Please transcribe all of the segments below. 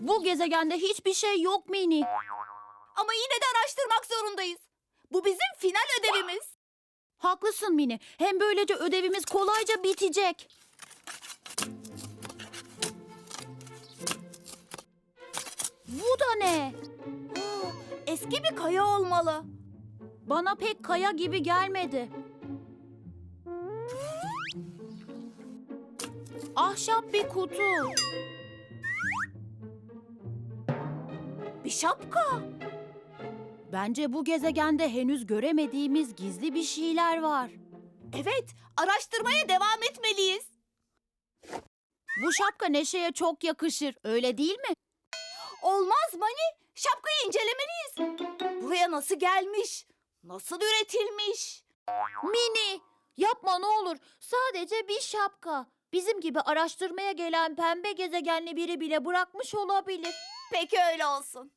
Bu gezegende hiçbir şey yok Mini. Ama yine de araştırmak zorundayız. Bu bizim final ödevimiz. Haklısın Mini. Hem böylece ödevimiz kolayca bitecek. Bu da ne? Eski bir kaya olmalı. Bana pek kaya gibi gelmedi. Ahşap bir kutu. Bir şapka. Bence bu gezegende henüz göremediğimiz gizli bir şeyler var. Evet, araştırmaya devam etmeliyiz. Bu şapka Neşe'ye çok yakışır, öyle değil mi? Olmaz Mani, şapkayı incelemeliyiz. Buraya nasıl gelmiş? Nasıl üretilmiş? Mini, yapma ne olur. Sadece bir şapka. Bizim gibi araştırmaya gelen pembe gezegenli biri bile bırakmış olabilir. Peki öyle olsun.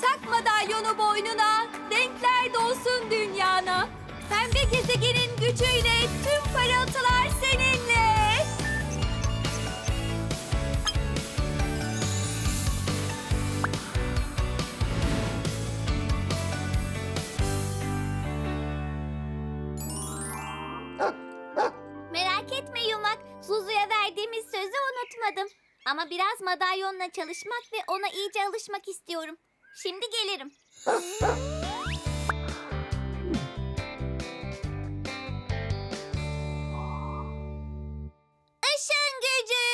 Tak madalyonu boynuna, renkler dolsun dünyana. Pembe gezegenin gücüyle tüm parıltılar madalyonla çalışmak ve ona iyice alışmak istiyorum. Şimdi gelirim. Işın gücü!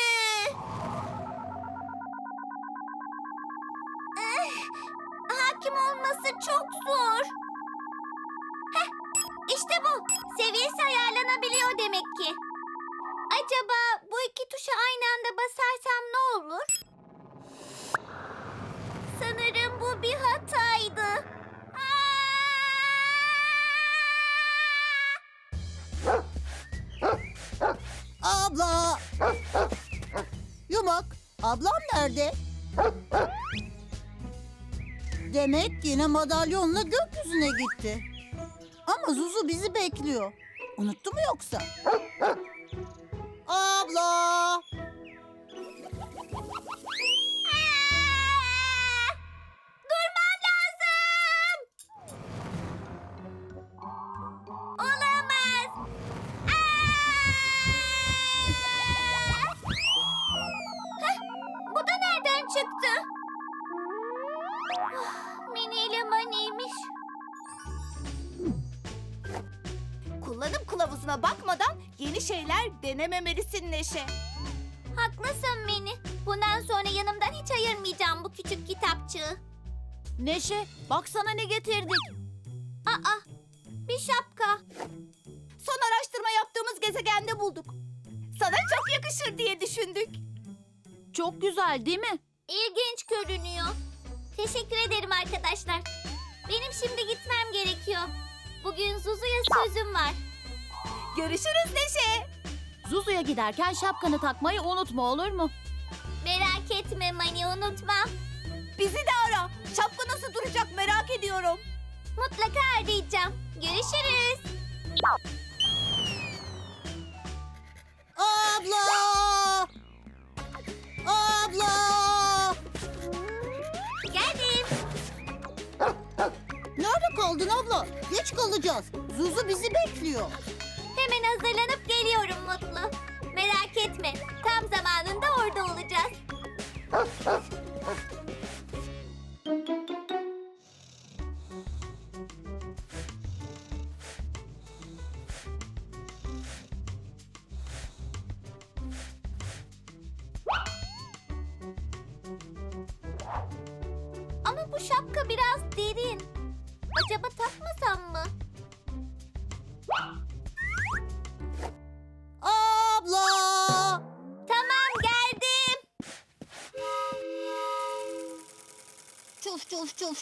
Eh, hakim olması çok zor. Heh, işte bu. Seviyesi ayarlanabiliyor demek ki. Acaba bu iki tuşa aynı anda basarsam ne olur? Sanırım bu bir hataydı. Abla! Yumak, ablam nerede? Demek yine madalyonla gökyüzüne gitti. Ama Zuzu bizi bekliyor. Unuttu mu yoksa? Abla! Durmam lazım. Olamaz. Bu da nereden çıktı? Ah. Kullanım kılavuzuna bakmadan yeni şeyler denememelisin Neşe. Haklısın Mini. Bundan sonra yanımdan hiç ayırmayacağım bu küçük kitapçığı. Neşe, baksana ne getirdik. Aa, bir şapka. Son araştırma yaptığımız gezegende bulduk. Sana çok yakışır diye düşündük. Çok güzel değil mi? İlginç görünüyor. Teşekkür ederim arkadaşlar. Benim şimdi gitmem gerekiyor. Bugün Zuzu'ya sözüm var. Görüşürüz Neşe. Zuzu'ya giderken şapkanı takmayı unutma olur mu? Merak etme Mani unutma. Bizi de ara. Şapka nasıl duracak merak ediyorum. Mutlaka arayacağım. Görüşürüz. Abla! Abla! Geldim. Nerede kaldın abla? Geç kalacağız. Zuzu bizi bekliyor. Hemen hazırlanıp geliyorum Mutlu.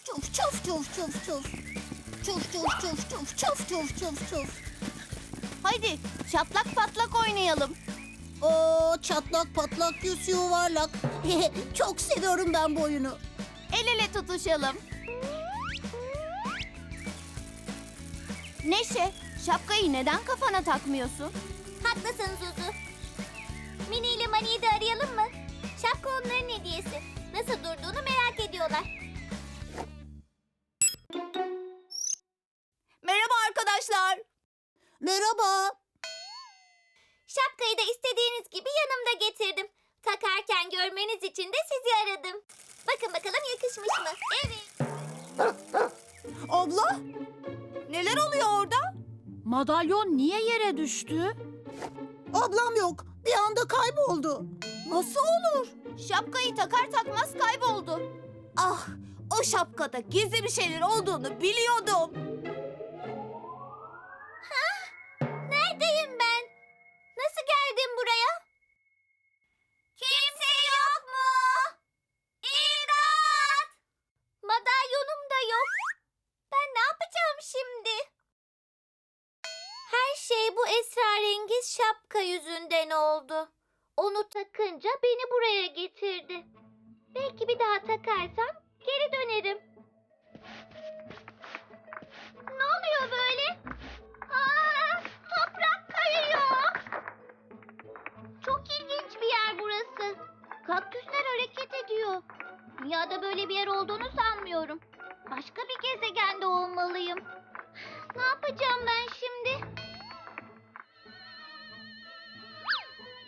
Çuf çuf çuf çuf çuf çuf çuf çuf. Çuf çuf çuf çuf çuf çuf. Haydi çatlak patlak oynayalım. Oo çatlak patlak yüz yuvarlak. Çok seviyorum ben bu oyunu. El ele tutuşalım. Neşe, şapkayı neden kafana takmıyorsun? Haklısın Zuzu. Mini ile Mani'yi de arayalım mı? Şapka onların hediyesi. Nasıl durduğunu merak ediyorlar. Merhaba. Şapkayı da istediğiniz gibi yanımda getirdim. Takarken görmeniz için de sizi aradım. Bakın bakalım yakışmış mı? Evet. Abla, Neler oluyor orada? Madalyon niye yere düştü? ablam yok. Bir anda kayboldu. Nasıl olur? Şapkayı takar takmaz kayboldu. Ah, o şapkada gizli bir şeyler olduğunu biliyordum. Takınca beni buraya getirdi. Belki bir daha takarsam geri dönerim. Ne oluyor böyle? Aa, toprak kayıyor. Çok ilginç bir yer burası. Kaktüsler hareket ediyor. Dünyada böyle bir yer olduğunu sanmıyorum. Başka bir gezegende olmalıyım. Ne yapacağım ben şimdi?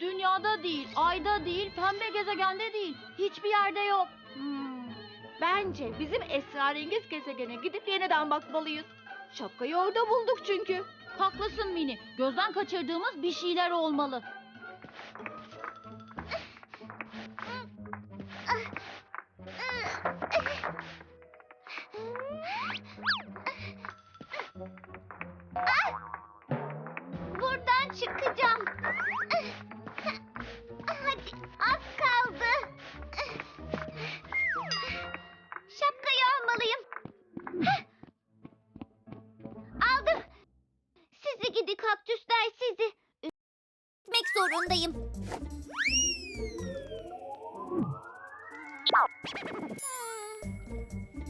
Dünyada değil, ayda değil, pembe gezegende değil. Hiçbir yerde yok. Hmm, Bence bizim esrarengiz gezegene gidip yeniden bakmalıyız. Şapkayı orada bulduk çünkü. Haklısın Mini. Gözden kaçırdığımız bir şeyler olmalı.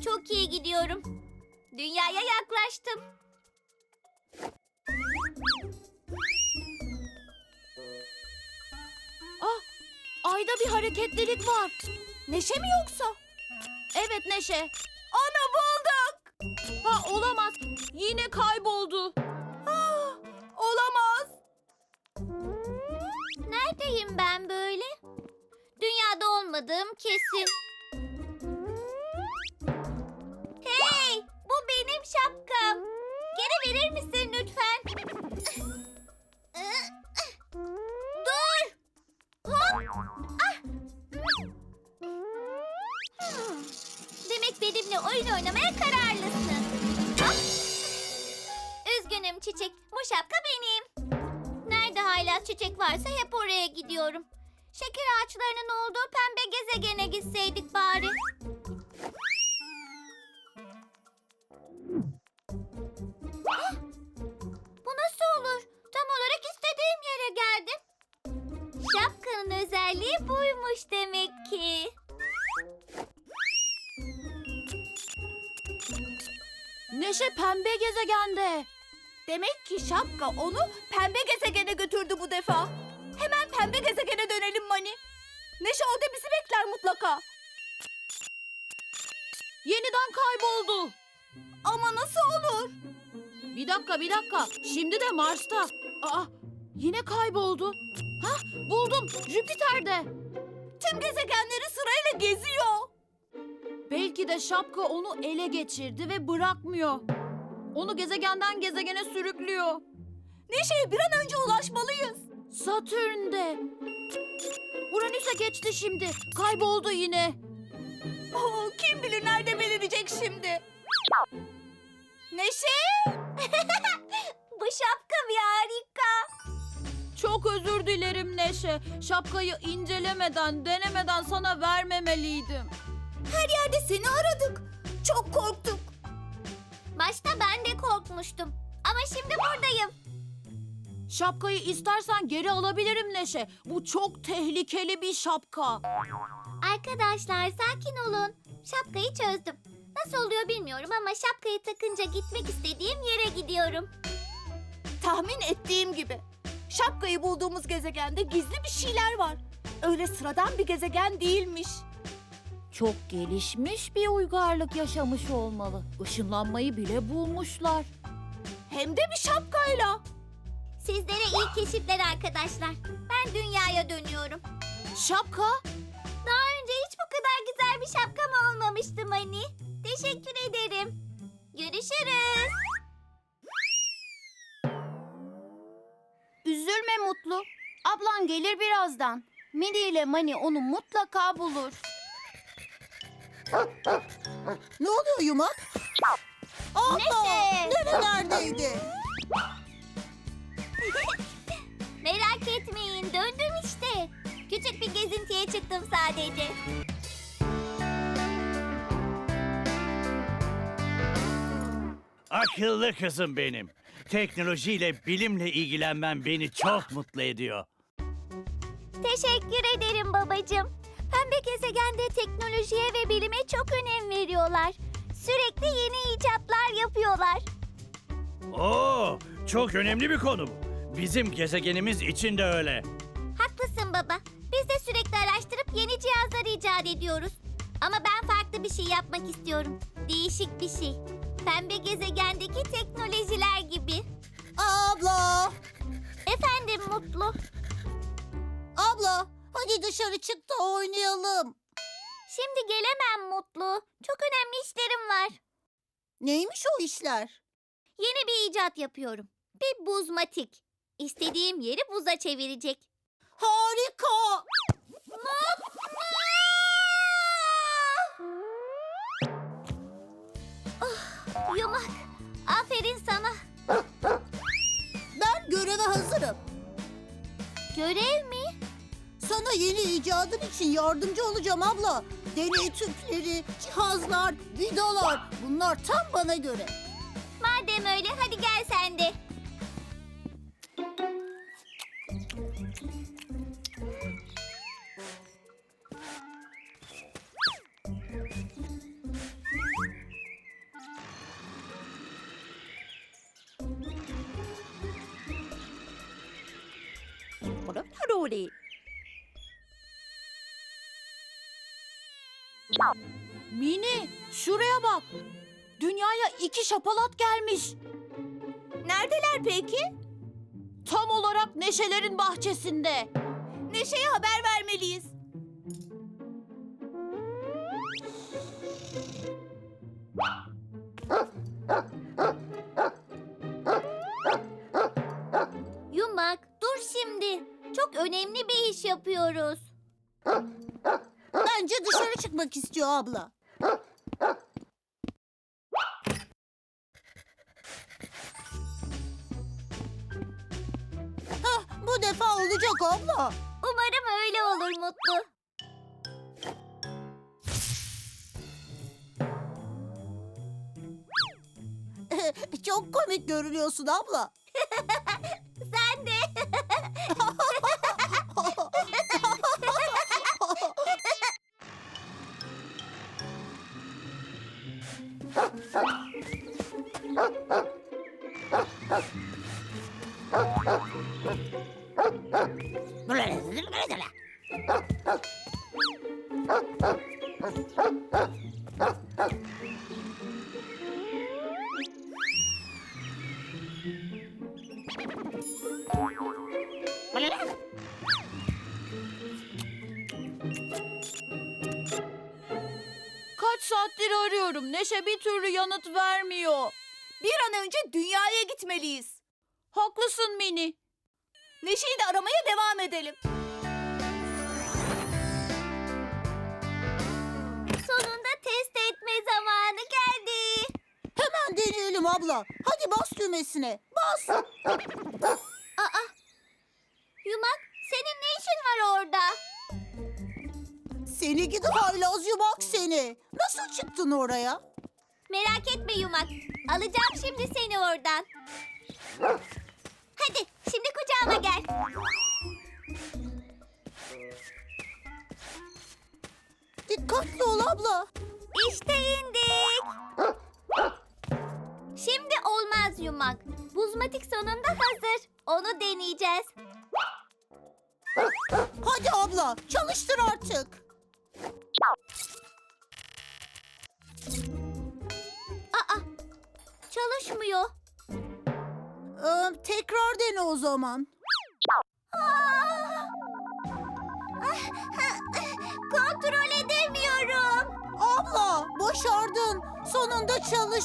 Çok iyi gidiyorum. Dünyaya yaklaştım. Ayda bir hareketlilik var. Neşe mi yoksa? Evet Neşe. Onu bulduk. Ha olamaz. Yine kayboldu. Ah, olamaz. Neredeyim ben böyle? Dünyada olmadığım kesin. Hey, bu benim şapkam. Geri verir misin lütfen? Dur. Hop. Ah. Demek benimle oyun oynamaya kararlısın. Üzgünüm çiçek. Bu şapka benim. Hala çiçek varsa hep oraya gidiyorum. Şeker ağaçlarının olduğu pembe gezegene gitseydik bari. Hah! Bu nasıl olur? Tam olarak istediğim yere geldim. Şapkanın özelliği buymuş demek ki. Neşe pembe gezegende. Demek ki şapka onu pembe gezegene götürdü bu defa. Hemen pembe gezegene dönelim Mani. Neşe orada bizi bekler mutlaka. Yeniden kayboldu. Ama nasıl olur? Bir dakika bir dakika. Şimdi de Mars'ta. Aa yine kayboldu. Hah buldum. Jüpiter'de. Tüm gezegenleri sırayla geziyor. Belki de şapka onu ele geçirdi ve bırakmıyor. Onu gezegenden gezegene sürüklüyor. Neşe'ye bir an önce ulaşmalıyız. Satürn'de. Uranüs'e geçti şimdi. Kayboldu yine. Oo, kim bilir nerede belirecek şimdi. Neşe! Bu şapka bir harika. Çok özür dilerim Neşe. Şapkayı incelemeden, denemeden sana vermemeliydim. Her yerde seni aradık. Çok korktuk. Başta ben de korkmuştum. Ama şimdi buradayım. Şapkayı istersen geri alabilirim Neşe. Bu çok tehlikeli bir şapka. Arkadaşlar sakin olun. Şapkayı çözdüm. Nasıl oluyor bilmiyorum ama şapkayı takınca gitmek istediğim yere gidiyorum. Tahmin ettiğim gibi. Şapkayı bulduğumuz gezegende gizli bir şeyler var. Öyle sıradan bir gezegen değilmiş. Çok gelişmiş bir uygarlık yaşamış olmalı. Işınlanmayı bile bulmuşlar. Hem de bir şapkayla. Sizlere iyi keşifler arkadaşlar. Ben dünyaya dönüyorum. Şapka? Daha önce hiç bu kadar güzel bir şapkam olmamıştı Mani. Teşekkür ederim. Görüşürüz. Üzülme Mutlu. Ablan gelir birazdan. Mini ile Mani onu mutlaka bulur. Ne oluyor yumak? Abla! Neşe! Nerelerdeydi? Merak etmeyin döndüm işte. Küçük bir gezintiye çıktım sadece. Akıllı kızım benim. Teknolojiyle, bilimle ilgilenmen beni çok mutlu ediyor. Teşekkür ederim babacığım. Pembe gezegende teknolojiye ve bilime çok önem veriyorlar. Sürekli yeni icatlar yapıyorlar. Oo, çok önemli bir konu bu. Bizim gezegenimiz için de öyle. Haklısın baba. Biz de sürekli araştırıp yeni cihazlar icat ediyoruz. Ama ben farklı bir şey yapmak istiyorum. Değişik bir şey. Pembe gezegendeki teknolojiler gibi. Abla! Efendim Mutlu. Abla! Hadi dışarı çık da oynayalım. Şimdi gelemem Mutlu. Çok önemli işlerim var. Neymiş o işler? Yeni bir icat yapıyorum. Bir buzmatik. İstediğim yeri buza çevirecek. Harika! Oh, yumak. Aferin sana. Ben göreve hazırım. Görev mi? Sana yeni icadın için yardımcı olacağım abla. Deney tüpleri, cihazlar, vidalar bunlar tam bana göre. Madem öyle hadi gel sen de. Mini, şuraya bak. Dünyaya iki şapalat gelmiş. Neredeler peki? Tam olarak Neşelerin bahçesinde. Neşe'ye haber vermeliyiz. Çıkmak istiyor abla. Hah, bu defa olacak abla. Umarım öyle olur Mutlu. Çok komik görünüyorsun abla. Kaç saattir arıyorum. Neşe bir türlü yanıt vermiyor. Bir an önce dünyaya gitmeliyiz. Haklısın Mini. Neşe'yi de aramaya devam edelim. Sonunda test etme zamanı geldi. Hemen deneyelim abla. Hadi bas düğmesine. Bas. Aa. Yumak senin ne işin var orada? Seni gidi haylaz yumak seni. Nasıl çıktın oraya? Merak etme Yumak. Alacağım şimdi seni oradan. Hadi şimdi kucağıma gel. Dikkatli ol abla. İşte indik. Şimdi olmaz Yumak. Buzmatik sonunda hazır. Onu deneyeceğiz. Hadi abla çalıştır artık. Aa, çalışmıyor. Ee, tekrar dene o zaman. Başardın. Sonunda çalış...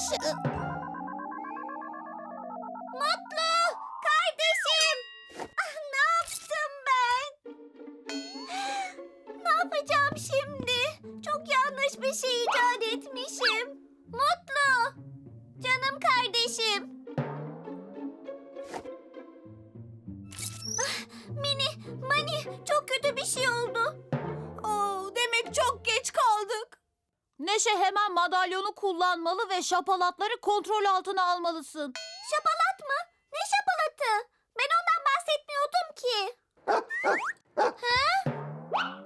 Neşe hemen madalyonu kullanmalı ve şapalatları kontrol altına almalısın. Şapalat mı? Ne şapalatı? Ben ondan bahsetmiyordum ki. ha?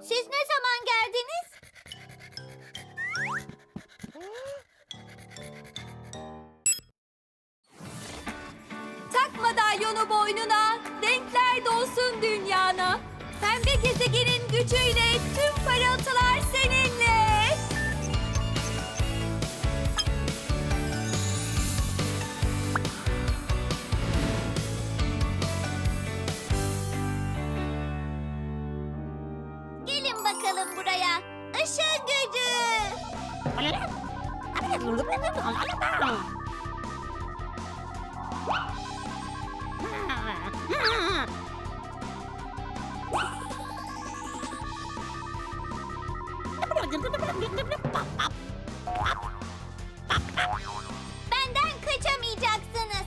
Siz ne zaman geldiniz? Tak madalyonu boynuna, renkler dolsun dünyana. Pembe gezegenin gücüyle tüm parıltılar seninle. Bakalım buraya. Işın gücü. Benden kaçamayacaksınız.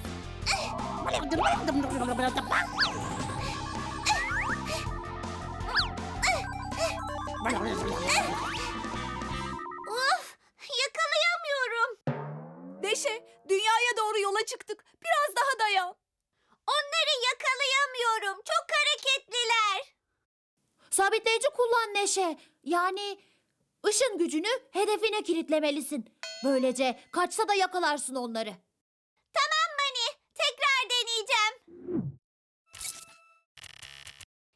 Uf, yakalayamıyorum. Neşe, dünyaya doğru yola çıktık. Biraz daha dayan. Onları yakalayamıyorum. Çok hareketliler. Sabitleyici kullan Neşe. Yani ışın gücünü hedefine kilitlemelisin. Böylece kaçsa da yakalarsın onları. Tamam Mani. Tekrar deneyeceğim.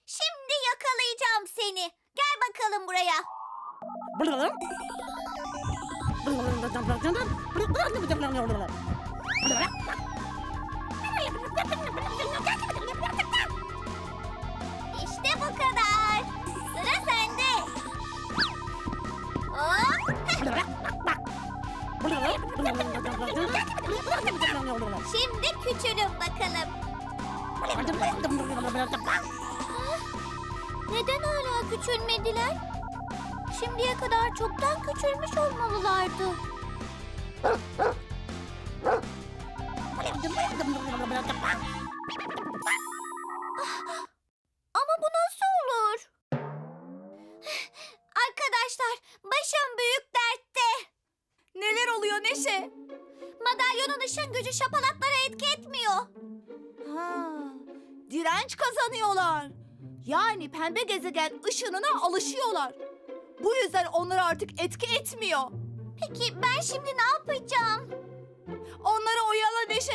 Şimdi yakalayacağım seni. Gel bakalım buraya. İşte bu kadar. Sıra sende. Hop. Şimdi küçülün bakalım. Neden hala küçülmediler? Şimdiye kadar çoktan küçülmüş olmalılardı. Ama bu nasıl olur? Arkadaşlar, başım büyük dertte. Neler oluyor Neşe? Madalyonun ışın gücü şapalatlara etki etmiyor. Ha, direnç kazanıyorlar. Yani pembe gezegen ışınına alışıyorlar. Bu yüzden onlar artık etki etmiyor. Peki ben şimdi ne yapacağım? Onları oyala Neşe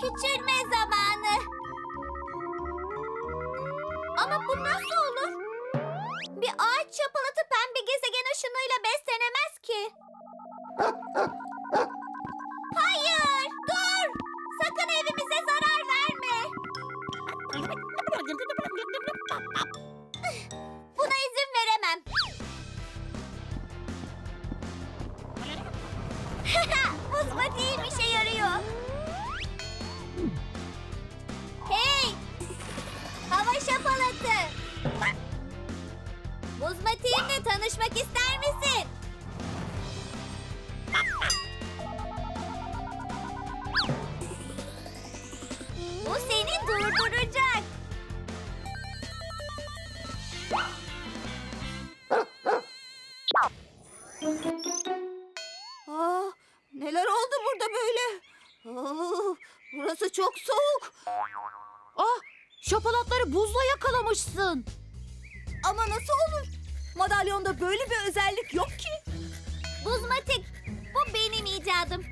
küçülme çok soğuk. Ah, şapalatları buzla yakalamışsın. Ama nasıl olur? Madalyonda böyle bir özellik yok ki. Buzmatik. Bu benim icadım.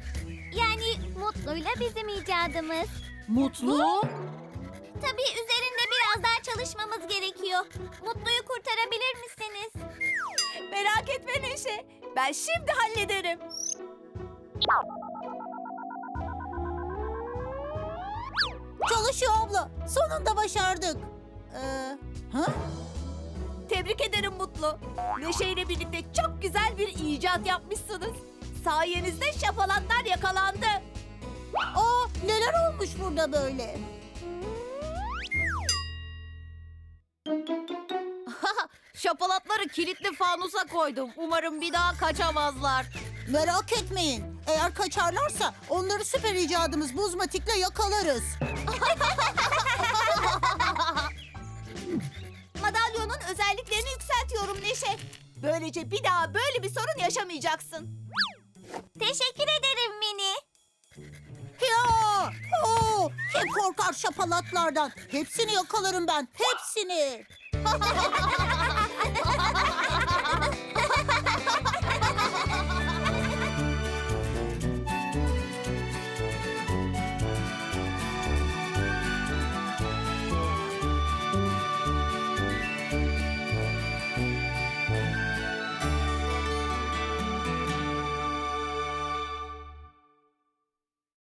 Yani Mutlu'yla bizim icadımız. Mutlu? Tabii üzerinde biraz daha çalışmamız gerekiyor. Mutlu'yu kurtarabilir misiniz? Merak etme Neşe. Ben şimdi hallederim. Çalışıyor abla. Sonunda başardık. Ee, ha? Tebrik ederim Mutlu. Neşe ile birlikte çok güzel bir icat yapmışsınız. Sayenizde şapalatlar yakalandı. Aa, neler olmuş burada böyle? Şapalatları kilitli fanusa koydum. Umarım bir daha kaçamazlar. Merak etmeyin. Eğer kaçarlarsa onları süper icadımız buzmatikle yakalarız. Madalyonun özelliklerini yükseltiyorum Neşe. Böylece bir daha böyle bir sorun yaşamayacaksın. Teşekkür ederim Mini. Ya! Oo! Kim korkar şapalatlardan? Hepsini yakalarım ben. Hepsini.